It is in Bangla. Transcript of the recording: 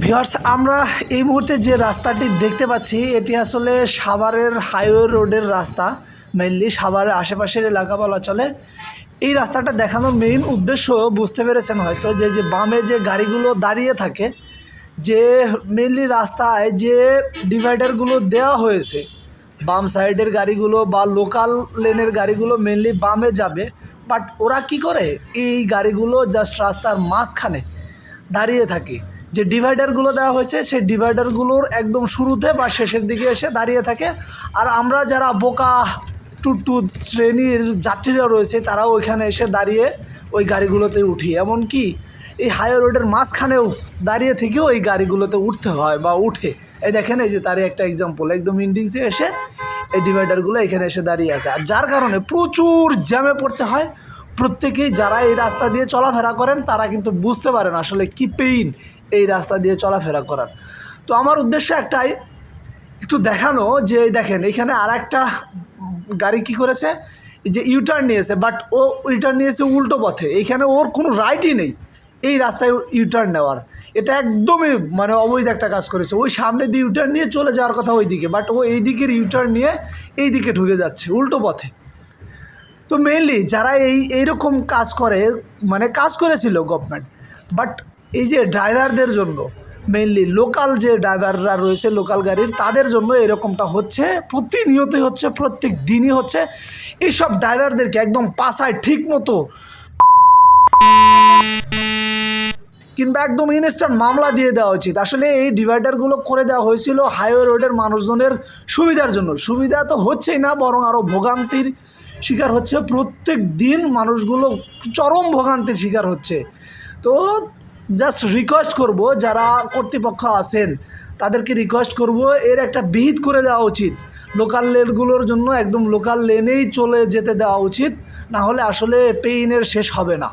ভিউয়ার্স, আমরা এই মুহূর্তে যে রাস্তাটি দেখতে পাচ্ছি, এটি আসলে সাভারের হাইওয়ে রোডের রাস্তা। মেইনলি সাভারের আশেপাশের এলাকা বলা চলে। এই রাস্তাটা দেখানোর মেইন উদ্দেশ্য বুঝতে পেরেছেন হয়তো যে যে বামে যে গাড়িগুলো দাঁড়িয়ে থাকে, যে মেনলি রাস্তায় যে ডিভাইডারগুলো দেওয়া হয়েছে, বাম সাইডের গাড়িগুলো বা লোকাল লেনের গাড়িগুলো মেনলি বামে যাবে। বাট ওরা কি করে? এই গাড়িগুলো জাস্ট রাস্তার মাঝখানে দাঁড়িয়ে থাকে। যে ডিভাইডারগুলো দেওয়া হয়েছে, সেই ডিভাইডারগুলোর একদম শুরুতে বা শেষের দিকে এসে দাঁড়িয়ে থাকে। আর আমরা যারা বোকা, টুটু শ্রেণির যাত্রীরা রয়েছে, তারাও ওইখানে এসে দাঁড়িয়ে ওই গাড়িগুলোতে উঠি। এমনকি এই হাই রোডের মাঝখানেও দাঁড়িয়ে থেকেও এই গাড়িগুলোতে উঠতে হয় বা উঠে। এই দেখেন, এই যে তারই একটা এক্সাম্পল একদম ইন্ডিংসে এসে এই ডিভাইডারগুলো এখানে এসে দাঁড়িয়ে আছে। আর যার কারণে প্রচুর জ্যামে পড়তে হয়। প্রত্যেকেই যারা এই রাস্তা দিয়ে চলাফেরা করেন, তারা কিন্তু বুঝতে পারেন আসলে কি পেইন এই রাস্তা দিয়ে চলাফেরা করার। তো আমার উদ্দেশ্য একটাই, একটু দেখানো যে দেখেন, এখানে আর একটা গাড়ি কি করেছে? যে ইউটার্ন নিয়েছে বাট ও ইউটার্ন নিয়েছে উল্টো পথে। এইখানে ওর কোনো রাইটই নেই এই রাস্তায় ইউটার্ন নেওয়ার। এটা একদমই মানে অবৈধ একটা কাজ করেছে। ওই সামনে দিয়ে ইউটার্ন নিয়ে চলে যাওয়ার কথা ওই দিকে বাট ও এই দিকের ইউটার্ন নিয়ে এই দিকে ঢুকে যাচ্ছে, উল্টো পথে। তো মেনলি যারা এই, এইরকম কাজ করে মানে কাজ করেছিল গভর্নমেন্ট বাট এই যে ড্রাইভারদের জন্য মেনলি লোকাল যে ড্রাইভাররা রয়েছে লোকাল গাড়ির, তাদের জন্য এরকমটা হচ্ছে, প্রতিনিয়তই হচ্ছে, প্রত্যেক দিনই হচ্ছে, এইসব ড্রাইভারদেরকে একদম পাশায় ঠিক মতো কিংবা একদম ইনস্ট্যান্ট মামলা দিয়ে দেওয়া উচিত। আসলে এই ডিভাইডারগুলো করে দেওয়া হয়েছিল হাইওয়ে রোডের মানুষজনের সুবিধার জন্য। সুবিধা তো হচ্ছেই না, বরং আরও ভোগান্তির শিকার হচ্ছে, প্রত্যেক দিন মানুষগুলো চরম ভোগান্তির শিকার হচ্ছে। তো জাস্ট রিকোয়েস্ট করব, যারা কর্তৃপক্ষ আছেন, তাদেরকে রিকোয়েস্ট করব, এর একটা বিহিত করে দেওয়া উচিত। লোকাল লেনগুলোর জন্য একদম লোকাল লেনেই চলে যেতে দেওয়া উচিত, না হলে আসলে পেইনের শেষ হবে না।